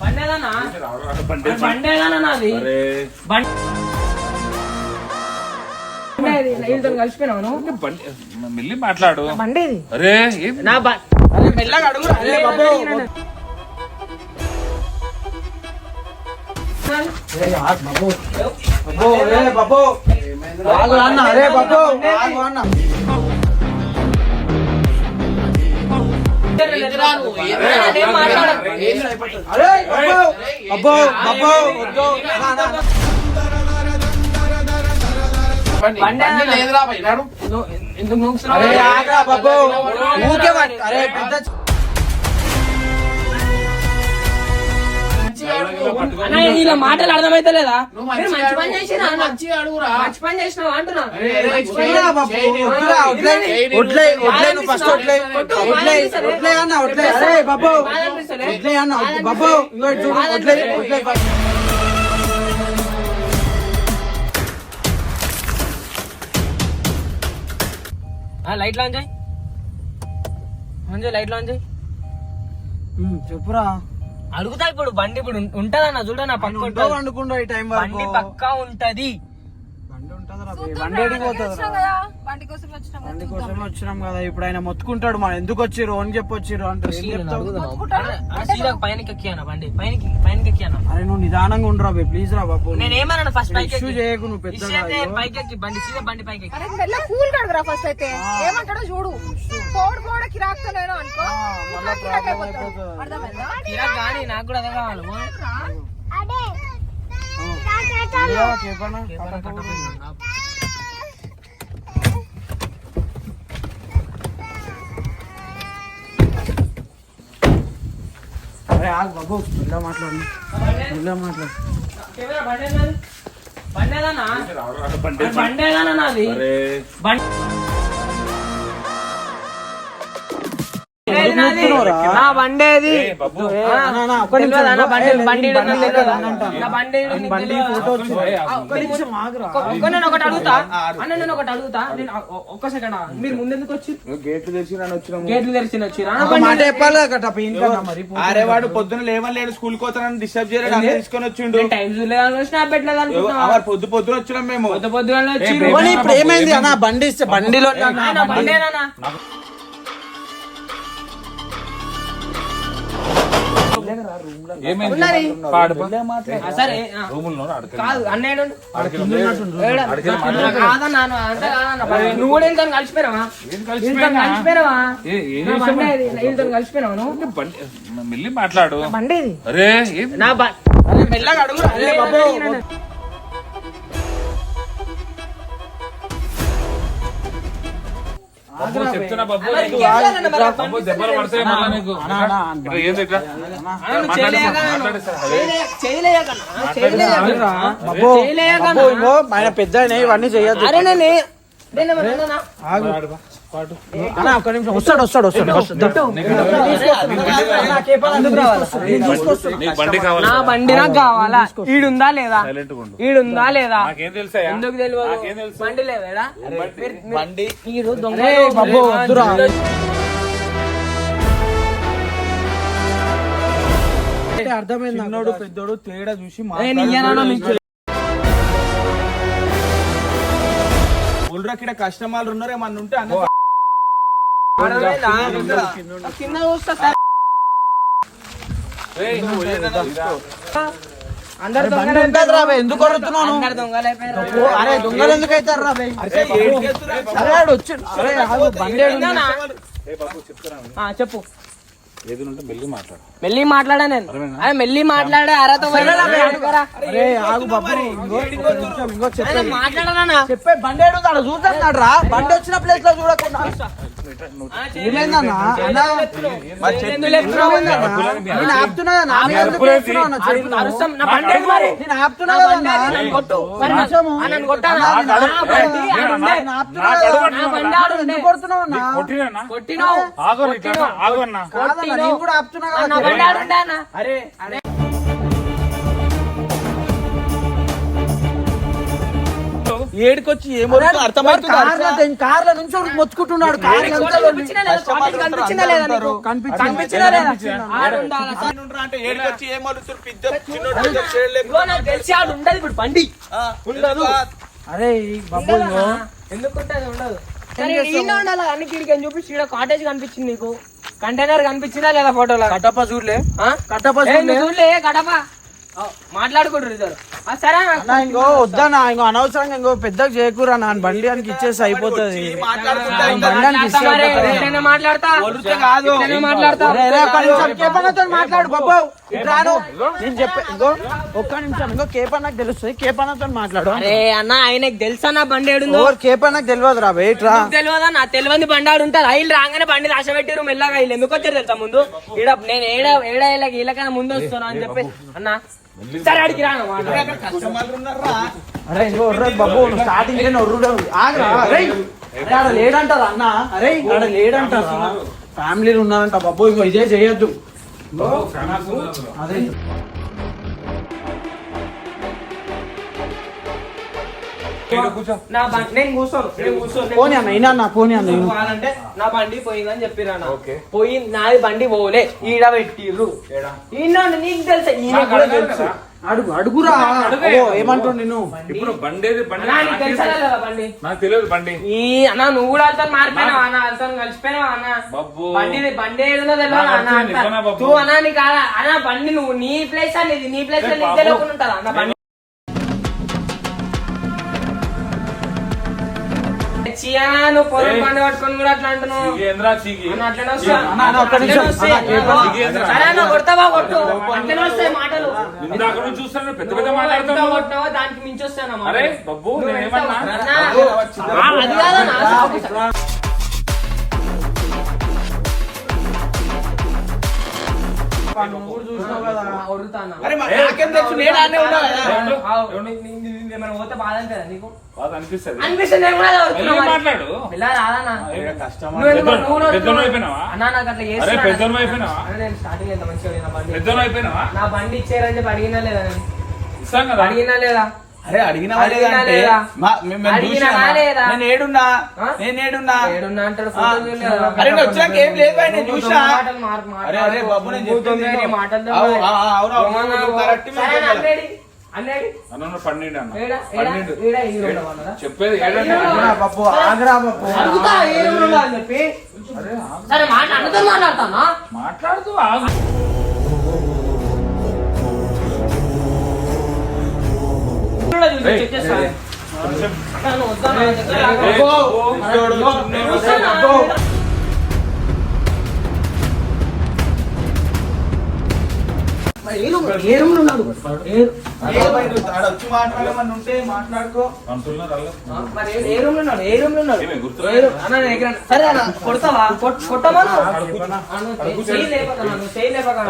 బండేదన్నా బండేదన్నా నాది అరే. బండి బండేది వీళ్ళతో బండి మెల్లి మాట్లాడు. బండేది. అరే నా మెల్లగా అడుగు అరే బాబు. అన్న అరే బాబు. అన్న. నేను మాట్లాడ- అరే బాబు బాబు బాబు వద్దు లేదురా ఎందుకు ఊకే. అరే పెద్ద ఇలా మాటలు అర్థమైతే లేదా మంచి పని చేసినా? మంచి పని చేసినావా అంటున్నా ఫస్ట్ అన్న అరే బాబు అన్న. బాబు ఇంకో చూడు లైట్ లాంచ్ లైట్ లాంచ్ చెప్పురా అడుగుతా ఇప్పుడు బండి ఇప్పుడు ఉంటదన్న చూడ నా పక్క అనుకుంటా ఈ టైం వరకు. బండి పక్కా ఉంటది. బండి పోతుందిరా? బండి కోసం వచ్చినాం కదా ఇప్పుడు ఆయన మొత్తుకుంటాడు మనం. ఎందుకు వచ్చిర్రు? అని చెప్పి వచ్చిర్రు సీదా పైనకి ఎక్కియానా బండి. పైనకి పైనకి ఎక్కియానా అరే నువ్వు నిదానంగా ఉండరా బే ప్లీజ్ రా బాబు. నేను ఏమన్నా ఫస్ట్ పైకి ఇష్యూ. చేయకు నువ్వు అయ్యో. పైకి ఎక్కి బండి సీదా బండి పైకి ఎక్కి. అరే మెల్ల కూల్ కడుగురా ఫస్ట్ అయితే. ఏమంటాడో చూడు. పోడు పోడ కిరాక్తలేను అనుకో. మళ్ళా కిరాక్. అర్థమైందా? కిరాక్ కానీ నాకు కూడా అదే కావాలి. ఇదిగో చెప్పనా? కేవలం కట్టపోయింది. అరే ఆగు బాబు. ఇలా మాట్లాడు. ఇలా మాట్లాడు. కెమెరా బండి ఏనాది? బండి ఏదన్నా? బండి అరే. బండి ఏదన్నా నాది బండి నా బండి ఏది? ఏ బాబు. ఏ, ఆ, అన్న, అన్న, ఒక్క నిమిషం తెలియదా? నా బండి ఏ, బండి నీ ఈడ బండి ఉందో ఇక్కడ తెలియదా? అంట. నా బండి ఈడ ఉంది, బండి తెలియదా? ఫోటో వచ్చింది. ఏ, ఆ, ఒక్క నిమిషం. ఆగురా. ఒక్క- ఒక్క నేను ఒకటి అడుగుతా. అన్న నేను ఒకటి అడుగుతా. నేను ఆ- ఒ- ఒక్క సెకండ్ మీరు ముందెందుకు వచ్చి? గేట్లు తెరిచి గేట్లు అరే వాడు పొద్దున లేవలేడు స్కూల్ కోతానని డిస్టర్బ్ అందరూ తీసుకొని వచ్చిండు. టైం చూడలేదు స్నాప్ పెట్టలేదు అనుకుంటున్నా. ఎవరు పొద్దు పొద్దున వచ్చినాం మేము. పొద్దు పోనీ ఇప్పుడు ఏమైంది? అన్న బండి ఇస్తే బండిలో నువ్వు మెల్లి మాట్లాడు. బండేది అరే నా మెల్లగా అడుగు చెప్తున్నా బాబు? బాబు దెబ్బలు పడతాయి మళ్ళా నీకు ఏంది ఇట్లా? ఆయన పెద్ద ఇవన్నీ చేయొద్దు ఒక్క నిమిషం. వస్తాడు వస్తాడు వస్తాడు. నా బండి నాకు కావాలా? ఈడుందా లేదా? సైలెంట్ ఉండు. ఈడుందా లేదా? ఎందుకు నాకేం తెలియదు తెలుసు? బండి లేదా బండి అర్థమైంది నాకు. చిన్నోడు పెద్దోడు తేడా చూసి ఊళ్ళోకి కస్టమర్లు ఉన్నారు ఏమన్నా ఉంటే అన్న కింద చూస్తా సార్. అందరు బండి దొంగలు ఉంటుంది ఎందుకు కొడుతున్నావు నువ్వు? అందరు దొంగలు అయిపోయారు ఓ, అరే దొంగలు ఎందుకు అవుతారు రా బే? అరే ఆడు వచ్చి బండి ఏడు ఉంది. ఏందన్నా? ఏ బాబు చెప్తున్నా ఆ, చెప్పు మెల్లి మాట్లాడు. మెల్లి మాట్లాడా నేను? అరే మెల్లి మాట్లాడే అరతో అరే ఆగు బాబు ఇంకో ఒక నిమిషం, ఇంకో చెప్పే మాట్లాడనా చెప్పే బండి ఆడ చూస్తున్నాడు రా. బండి వచ్చిన ప్లేస్లో చూడకుండా. ఏమైందన్నా అన్నా? నేను ఆపుతున్నా నా మీద ఎందుకు వేస్తున్నావు అన్న? చెప్పు. నువ్వు. అరుస్తాం నా బండి ఏది మరి. నేను ఆపుతున్నా కదా అన్న. నన్ను కొట్టు. మరి నా- నిమిషము. ఆ, నన్ను కొట్టానా? అన్నా, నా బండి ఆడుండే. నేను ఆపుతున్నా కదా. నా బండి ఆడుండే. ఎందుకు కొడుతున్నావు అన్న? కొట్టినా కొట్టినావు. ఆగు ఆగు అన్న. అరే ఏడుకొచ్చి ఏమవుతుందో అర్థమవుతుంది. కార్ల నుంచి ఇప్పుడు బండి. ఉండదు. అరే బాబు ఇగో ఎందుకు ఉంటుంది ఉండదు? చూపించి కాటేజ్ కనిపించింది నీకు. కంటైనర్ కనిపించిందా లేదా ఫోటోలో? కట్టప్ప చూడలే. కట్టప్ప చూడలే. చూడలే కడప మాట్లాడుకుంటారు ఇద్దరు. ఇంకో వద్దనా ఇంకో అనవసరంగా ఇంకో పెద్దగా చేయకూరా నా బండి అని ఇచ్చేసి అయిపోతుంది. మాట్లాడు బాబు. ఇట్రాను నేను చెప్పే ఇంకో ఒక్క నిమిషం ఇంకో కేపన్నకు తెలుస్తుంది. కేపన్నతో మాట్లాడు. అరే అన్న ఆయనకు తెలుసా నా బండి ఏడుందో? కేపన్నకు తెలియదు రా. వెయిట్రా నీకు తెలియదా నా తెలియని బండి ఆడు ఉంటుంది. ఐలు రాగానే బండి దాశ పెట్టిరు మెల్లగా వీళ్ళు. ఎందుకు వచ్చారు తెలుసా ముందు? ఈడ నేను ఏడ ఏడ వీళ్ళకి వీళ్ళకైనా ముందు వస్తున్నా అని చెప్పి. అన్న సరే అడిగి రాను మాట. కస్టమర్లు ఉన్నారా అరే ఇంకో ఒర్రే బాబు నువ్వు స్టార్టింగ్లో ఒర్రుడే. ఆగరా. అరే అరే ఆడ లేడంటారా అన్న? అరే ఆడ లేడంటారా? ఫ్యామిలీలు ఉన్నారంట బాబు ఇంకో ఇదే చేయొద్దు. అదే. నా బండి నేను కూర్చోను నేను కూర్చోను పోనీ అన్న అయినా అన్న పోనీ అన్న నువ్వు కావాలంటే నా బండి పోయిందని చెప్పిరా పోయి నాది బండి పోలే ఈడ పెట్టిర్రు. ఈయన నీకు తెలుసా ఈయన కూడా తెలుసు. అడుగు అడుగురా. ఏమంటావు నేను ఇప్పుడు బండేది బండి బండి? నాకు తెలియదు బండి. ఈ అన్న నువ్వు కూడా అంతా మారిపోయినావా అన్న? అంతా కలిసిపోయినావా అన్న. బండి బండి ఏడున్నో తెలియదు అన్న నీకు అన్న బండి నువ్వు నీ ప్లేస్ అనేది నీ ప్లేస్. తెలియకుండా ఉంటుందా అన్న బండి? చీయనా నువ్వు పొలం. బండి పట్టుకొని కూడా అట్లా అంటున్నావు. అట్లనే వస్తా. సరే అన్న కొడతావా? కొట్టు. అట్లనే వస్తాయి మాటలు. చూస్తాను పెద్ద పెద్ద మాట్లాడుతున్నావు. దానికి మించి వస్తాను అరే అది కాదన్నా. అడిగిన బండి. పెద్దోడు అయిపోయినావా? నా బండి ఇచ్చారని చెప్పి అడిగినా లేదా అడిగినా లేదా? అరే అడిగిన అడిగినా లేదా? అడిగినా లేదా? నేను ఏడున్నా? నేను ఏడున్నా? అరే వచ్చాక ఏం లేదు నేను. అరే అరే బాబు నేను నువ్వు దొంగ చెప్పింది నీ విను. మాటలు అవు, దొంగ. ఆ, ఏ రూమ్- ఉన్నాడు? మాట్లాడుకో మరి ఏ- ఉన్నాడు? ఉన్నాడు? రూమ్? అన్న, సరే అన్న, కొడతావా కొట్- కొట్టమను అడుగు. ఆ, నువ్వు చెయ్యి లేపకన్నా, నువ్వు చెయ్యి లేపకన్నా,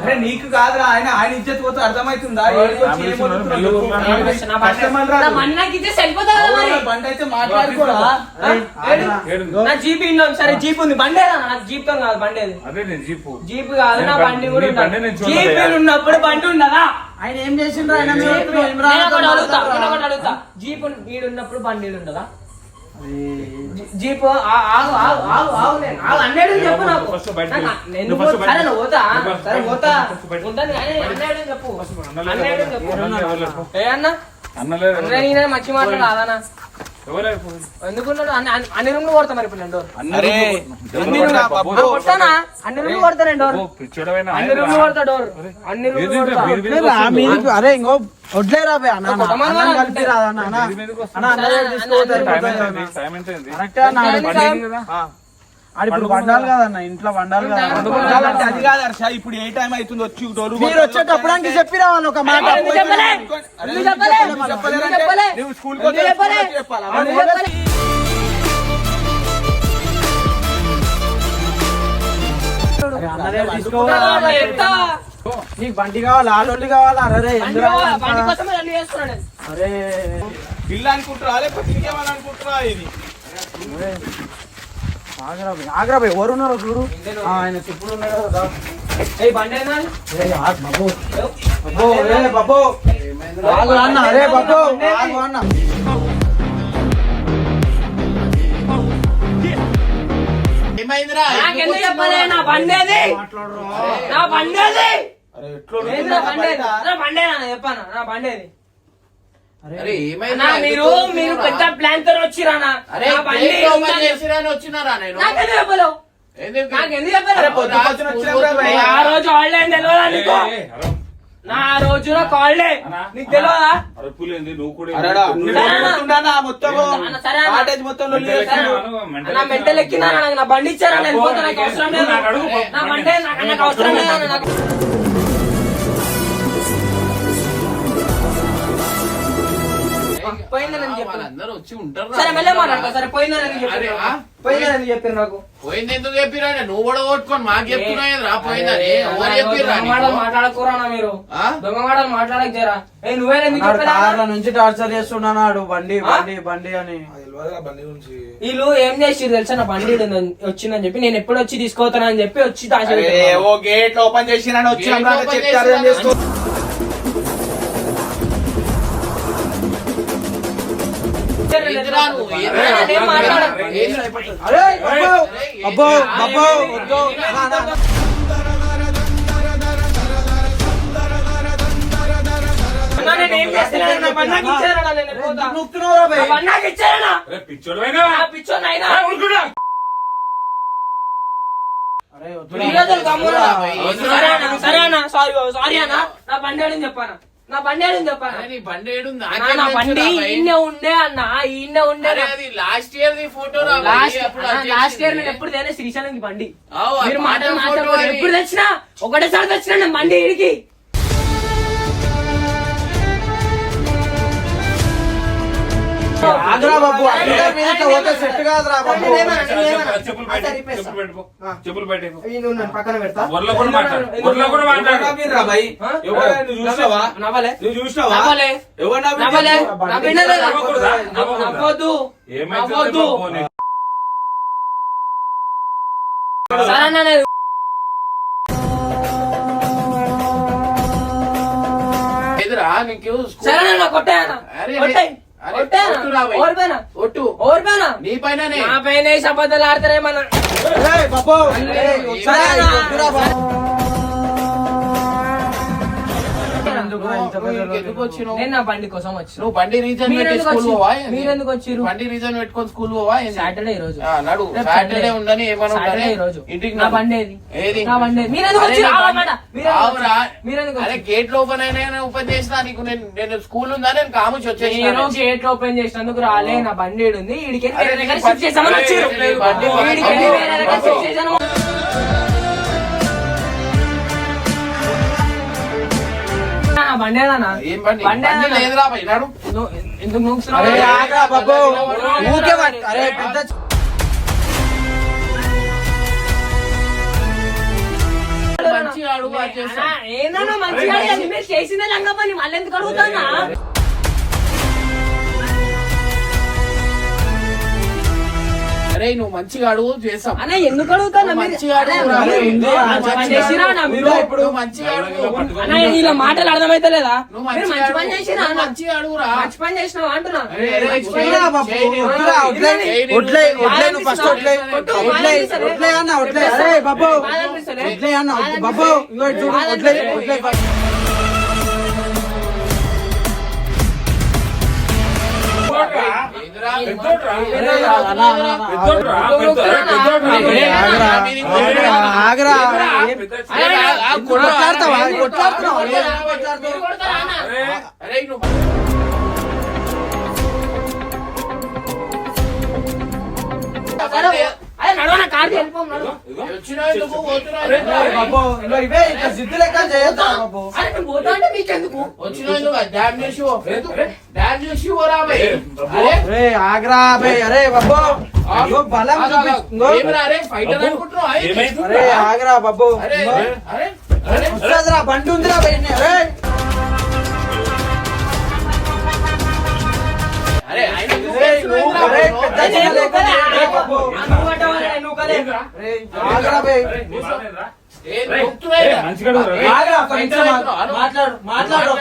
అరే నీకు కాదురా. ఆయన ఆయన ఇజ్జత్ పోతే నా బండి- అయితే మాట్లాడుకోరా. నా జీప్ ఇంట్లో సరే జీప్ ఉంది. బండి నాకు జీప్తో కాదు బండి అది నేను జీపు. జీప్ కాదు నా బండి కూడా. జీప్ ఉన్నప్పుడు బండి ఉండదా ఆయన ఏం చేసిండ్రు? ఆయన జీప్ ఏం నేను రాదు ఒకటి అడుగుతా. నేను మాట్లాడరా? ఒకటి అడుగుతా. జీప్ వీడు ఉన్నప్పుడు బండి ఉండదా? జీప్ ఆగు ఆగు ఆగు ఆగు నేను ఆగు అన్నేడు చెప్పు నాకు. నేను సరే నువ్వు పోతా సరే పోతా. ఉంటాను అన్నేడు చెప్పు అన్నేడు? చెప్పు. ఏ అన్న అన్నలేదు ఎవరు అన్న లేరు. నేను మంచి లేరు. ఎందుకున్నాడు అన్ని రూమ్లు కొడతా మరి ఇప్పుడు నేను డోర్. కొడతానా? అన్ని రూమ్లు కొడతా నేను డోర్? అన్ని రూమ్లు కొడతా డోర్ అన్ని రూమ్లు అరే ఇంకో వడ్లేరా? కరెక్టే ఇప్పుడు వండాలి కదన్న ఇంట్లో వండాలి కదా అది కాదు హర్ష ఇప్పుడు ఏ టైం అవుతుంది వచ్చి డోరు మీరు వచ్చేటప్పుడు అంటే చెప్పిరా వాళ్ళు ఒక మాట? నువ్వు స్కూల్ చెప్పలే? నీకు బండి కావాలా? ఆలోళ్ళు కావాలా? అరే. అరే. ఇల్లు అనుకుంటున్నా లేకపోతే ఇంకేమని ఇది? ఆగ్రా బే, ఆగ్రా బే, ఎవరు ఉన్నారో చూడు. ఆయన చెప్పులు ఉన్నాడు కదా. బాబు. అన్న అరే బాబు. అన్న. ఏమైందిరా? నా బండి అది నా బండి అది అరే ఎట్లా ఏంది నా బండి అది? నా బండి నా చెప్పాను? నా బండి అది అరే మీరు మీరు పెద్ద ప్లాన్తో వచ్చిరానా? అరే నా బండి చేసిరాని వచ్చినారా నేను? నాకెందుకు? నాకెందుకు ఆ రోజు తెలియదా నీకు? నా ఆ రోజున హాలిడే అన్నా, నీకు తెలియదా అరుపులేంది నువ్వు కూడా మొత్తం. కాటేజ్ మొత్తం నా మెంటల్ ఎక్కినా. నాకు నా బండి ఇచ్చారా? నేను నాకు అవసరం లేదు. నాకు అడుగు. నా బండి నాకు నాకు అవసరం లేదు నాకు పోయిందని వచ్చి ఉంటారు సరే మాట్లాడతా. సరే చెప్పారు నాకు. పోయింది ఎందుకు చెప్పిరా నువ్వు కూడా కొట్టుకొని మాకు పోయిందని? ఎవరు చెప్పిర్రా దొంగ మాటలు మాట్లాడకూరానా మీరు. ఆ? దొంగ మాటలు మాట్లాడక జరా. ఏ నుంచి టార్చర్ చేస్తున్నాడు బండి? బండి బండి అని. వీళ్ళు ఏం చేసిర్రు తెలుసా? నా బండి వచ్చిందని చెప్పి నేను ఎప్పుడు వచ్చి తీసుకోతానని చెప్పి వచ్చి ఓ గేట్ ఓపెన్ చేసినా బాబు అబ్బో బాబు వద్దు. సరే అన్న, నా బండి చెప్పాను? నా బండి నీ బండి ఏడుంది? అన్నా, నా బండి ఈయనే ఉండే అన్న ఈయనే ఉండే. అది last year photo last year. నేను ఎప్పుడు తేనే శ్రీశైలంకి బండి. మీరు అది. ఎప్పుడు తెచ్చినా ఒకటేసారి తెచ్చినా బండి ఇడికి ఆగ్రా బాబు పోతే సెట్ కాదురా బాబు. చెప్పులు పెట్టి చెప్పులు పెట్టి పక్కన పెడతా. ఊర్లో కూడా మాట్లాడు ఊర్లో కూడా మాట్లాడు. ఆ? ఎవరైనా నువ్వు చూసావా? నవ్వలే నువ్వు చూసినావా నవ్వలే. ఎవరు నవ్వలే? నవ్వొద్దు. నవ్వొద్దు. పోనీ. సరే ఎదురా నీకు సరే కొట్టాయన? కొట్టాయి. ఒట్టు. ఓడిపోయినా నీ పైననే. నా పైన వేసి అబద్ధాలు ఆడతారేమన్నా ఏయ్ బాబు. నేను నా బండి కోసం వచ్చిన. నువ్వు బండి రీజన్ మీరు పెట్టి ఎందుకు స్కూల్ పోవా? వచ్చి- మీరు ఎందుకు? బండి రీజన్ పెట్టుకొని స్కూల్ పోవా? సాటర్డే ఈ రోజు ఆ, నడు. సాటర్డే. ఉండని సాటర్డే ఈ రోజు ఇంటికి నా నడు. బండి ఏది? ఏది? నా బండి ఏది? మీరెందుకు అరే? గేట్ ఓపెన్ అయినా ఓపెన్ చేసినా నీకు నేను నేను స్కూల్ ఉందా? నేను కాముచి నేను వచ్చేసిన గేట్ ఓపెన్ చేసినందుకు రాలే నా బండి ఉంది అరే, వేరే దగ్గర నీ షిఫ్ట్ చేసామని బండి- నా బండి ఏదన్నా? ఏం బండి బండి బండి ఏదన్నా? లేదురా భయ్ నడు నువ్వు ఎందుకు నూకుతున్నావు? అరే ఆగ్రా బాబు ఊకే పట్టు. అరే పెద్ద మంచిగా అడుగు అది చేస్తా. అన్నా, ఏందన్నా మంచిగా అడిగాను. మీరు చేసిందే లంగా పని మళ్ళీ ఎందుకు అడుగుతానా అరే నువ్వు మంచిగా అడుగు అన్న ఎందుకు అడుగుతానా మీరు? మంచిగా అడుగు? ఇప్పుడు మంచిగా అడుగు. అన్న ఇలా మాటలు అర్థమైతే లేదా నువ్వు మీరు మంచిగా మంచి పని అడుగు. చేసిరా నువ్వు అన్న? మంచిగా అడుగురా మంచి పని చేసినావు అంటున్నా? బాబు బాబు బాబు ఆగ్రా. కొట్లాడతావా? కొట్లాడుతున్నావా? జిద్దు లెక్క చేయొద్దా బాబు? అరే ఆగ్రా అరే బాబు. బలం ఆగ్రా బాబు. బండి ఉందిరా మాట్లాడు మాట్లాడు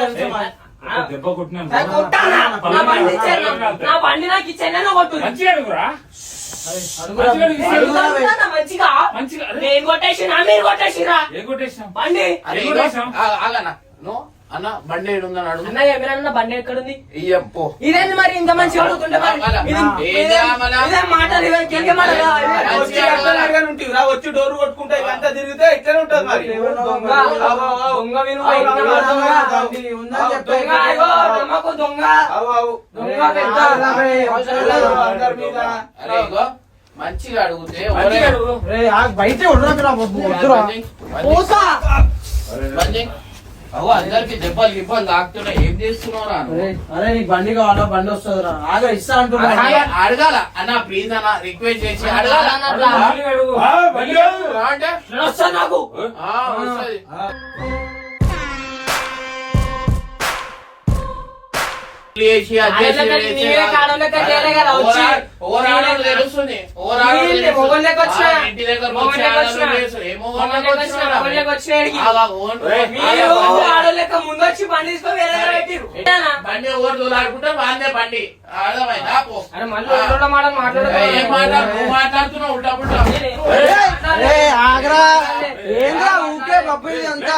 దెబ్బ కొట్టినాను. నా బండి నాకు ఇచ్చాను కొట్టు మంచిగా అడుగురా మంచిగా. మంచిగా నేను కొట్టేసినా మీరు కొట్టేసిరా బండి అన్న బండి ఏడుందని అడుగు. అన్న ఏమైనా బండి ఎక్కడుంది? ఇయ్యప్పో ఇదేంది మరి ఇంత మంచిగా అడుగుతుంటే వచ్చి డోర్ కొట్టుకుంటే ఇదంతా తిరిగితే ఇట్లనే ఉంటది మరి. దొంగ మంచిగా అడుగుతే బయటే ఉండరా బాబు. వద్దురా పోసా బండి అవు అందరికి దెబ్బలు గిబ్బలు తాకుతున్నాయి ఏం చేస్తున్నావురా నువ్వు? అరే నీకు బండి కావాలా బండి వస్తుందిరా ఆగా ఇస్తా అంటున్నా అరే, అడగాల అన్న ప్లీజ్ అన్న రిక్వెస్ట్ చేసి అడగాల అడగాల. మంచిగా అడుగు. ఆ, బండి కాదు. రా అంటే నేను వస్తాను నాకు ఆ, వస్తది. ఓవర్ ఆడోళ్ళు తెలుస్తుంది ఓవర్ ఆడోళ్ళు వీళ్ళే తెలుస్తుంది. మొగోళ్ళు లెక్క వచ్చినా. ఆ, ఇంటి దగ్గర మొగోళ్ళు వచ్చి లెక్క ఆడోళ్ళు వచ్చినా. తెలుస్తుంది. ఏ మొగోళ్ళు మొగోళ్ళు లెక్క లెక్క వచ్చినా, వచ్చినా? మొగోళ్ళు లెక్క వచ్చినా ఈడికి. ఆగా, ఓన్- మీరు ఆగా, ఆడోళ్ళు లెక్క ముందు వచ్చి బండి? బండి ఓవర్ దూలాడుకుంటే వాందే బండి అర్థమైందా మాట్లాడుతున్నావు ఉల్టా పుల్టా రే ఆగరా ఏంద్రా ఊకే బాబు ఇది అంతా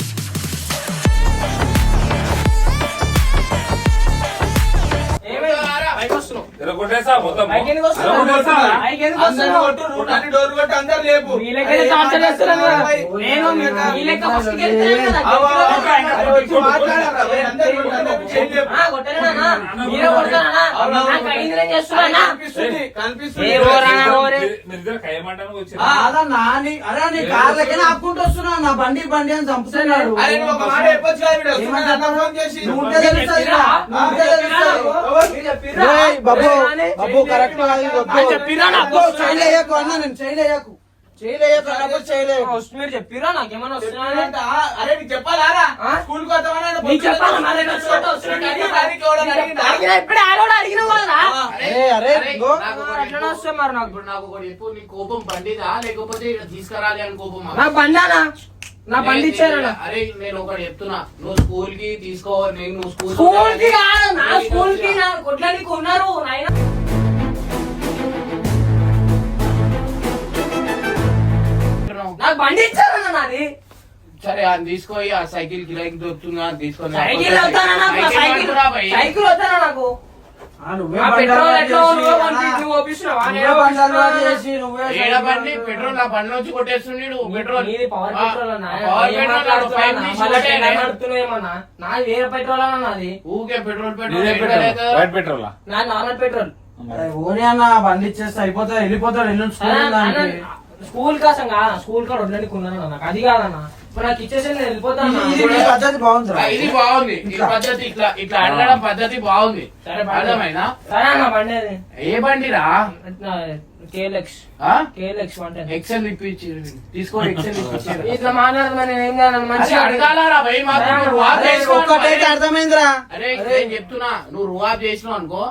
కొట్టు, రూటాన్ని డోర్ కొట్టి అందరు లేపు. ఆపుకుంటూ వస్తున్నా నా బండి బండి అని చంపుతున్నాడు. బాబు. బాబు కరెక్ట్ కాదు ఇది వద్దు. ఆ, చెప్పిరా నాకు? అన్న నేను మీరు చెప్పిరా నాకేమన్నా అరే చెప్పాలారా? స్కూల్కి కోపం బండిదా? లేకపోతే ఇక్కడ తీసుకురాలి అని కోపమా? నా బండానా నా బండి ఇచ్చారా అరే నేను ఒకటి చెప్తున్నా. నువ్వు స్కూల్కి తీసుకో నేను నువ్వు స్కూల్ స్కూల్కి కాదు నా స్కూల్కి నా ఉన్నారు నాయన. నాకు బండి ఇచ్చారన్న నాది? సరే అది తీసుకోయి ఆ సైకిల్ కిరాయికి దొరుకుతుందా? తీసుకొని సైకిల్ వద్దానా నాకు? సైకిల్ వద్దానా నాకు? పెట్రోల్ ఎట్లా నువ్వే ఒప్పిస్తున్నావా? పెట్రోల్ నా బండి వచ్చి కొట్టేస్తుంది నీ- పెట్రోల్? నీది పవర్ ఆ, పెట్రోల్ అన్నా పెట్రోల్ మాట్లాడుతున్నావు పైప్ అన్నా? తీసి మళ్ళా కొట్టేయ్. టెండర్ నడుపుతున్నావేమన్నా నాది వేరే పెట్రోల్ అన్న నాది. ఊకే పెట్రోల్ పెట్రోల్. నాది నార్మల్ పెట్రోల్. ఓని అన్న బండి ఇచ్చేస్తే అయిపోతాడు వెళ్ళిపోతాడు స్కూల్ స్కూల్ కోసం కాదు స్కూల్ కాడ ఉండడానికి ఉన్నాను నాకు అది కాదన్న. నాకు వెళ్ళిపోతాను? పద్ధతి బాగుంది ఇది బాగుంది. ఈ పద్ధతి ఇట్లా ఇట్లా అడగడం పద్ధతి బాగుంది. అర్థమైనా సరే అన్న బండి అది. ఏ బండిరా? ఎక్సెల్ ఇప్పించి తీసుకో ఎక్సెల్ ఇప్పించి ఇట్లా ఏం కాదు మంచి అడగాలరా భయ్ మాత్రం నువ్వు. అర్థమైందిరా. అరే నేను చెప్తున్నా. నువ్వు రువాబ్ చేసినావు అనుకో.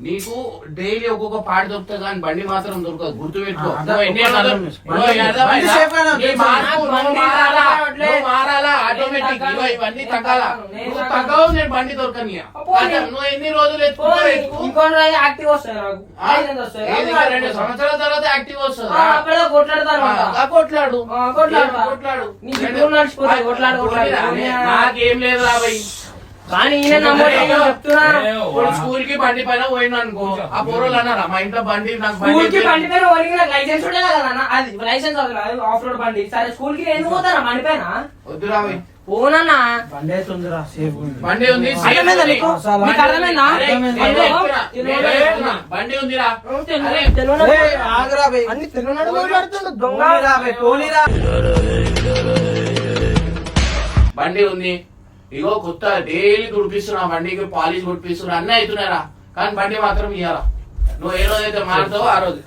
నీకు డైలీ ఒక్కొక్క పాట దొరుకుతుంది కానీ బండి మాత్రం దొరకదు. గుర్తు పెట్టుకో ఆ, నువ్వు ఎన్ని ఒక్క రోజులు- నిమిషం. నువ్వు అర్థమైందా? బండి మారాలా? ఆటోమేటిక్ ఇవన్నీ తగ్గాలా? నువ్వు. తగ్గవు నేను దొరకని. నువ్వు ఎన్ని రోజులు రెండు సంవత్సరాల తర్వాత యాక్టివ్ వస్తుంది? కొట్లాడు. నాకేం లేదు రాబోయ్ కానీ ఈయన నమ్మకం చెప్తున్నా. ఇప్పుడు స్కూల్కి బండి పైన పోయినా అనుకో ఆ పూర్వలు అన్నారా మా ఇంట్లో బండి నాకు స్కూల్కి బండి పైన నాకు లైసెన్స్ ఉండే కదా అన్న అది లైసెన్స్ ఆఫ్ రోడ్ బండి. సరే స్కూల్కి ఎందుకు పోతారా బండి పైన? వద్దు రాబోయ్ పోనన్నా. బండి ఉందిరా సేఫ్ ఉంది. బండి ఉంది బండి ఉందిరా. అన్ని దొంగ. బండి ఉంది. ఇగో కొత్త డైలీ కుడిపిస్తున్నా బండికి పాలిష్ కుడిపిస్తున్నా అన్నీ అవుతున్నారా కానీ బండి మాత్రం ఇయ్యాలా? నువ్వు ఏ రోజైతే మారుతావో ఆ రోజు.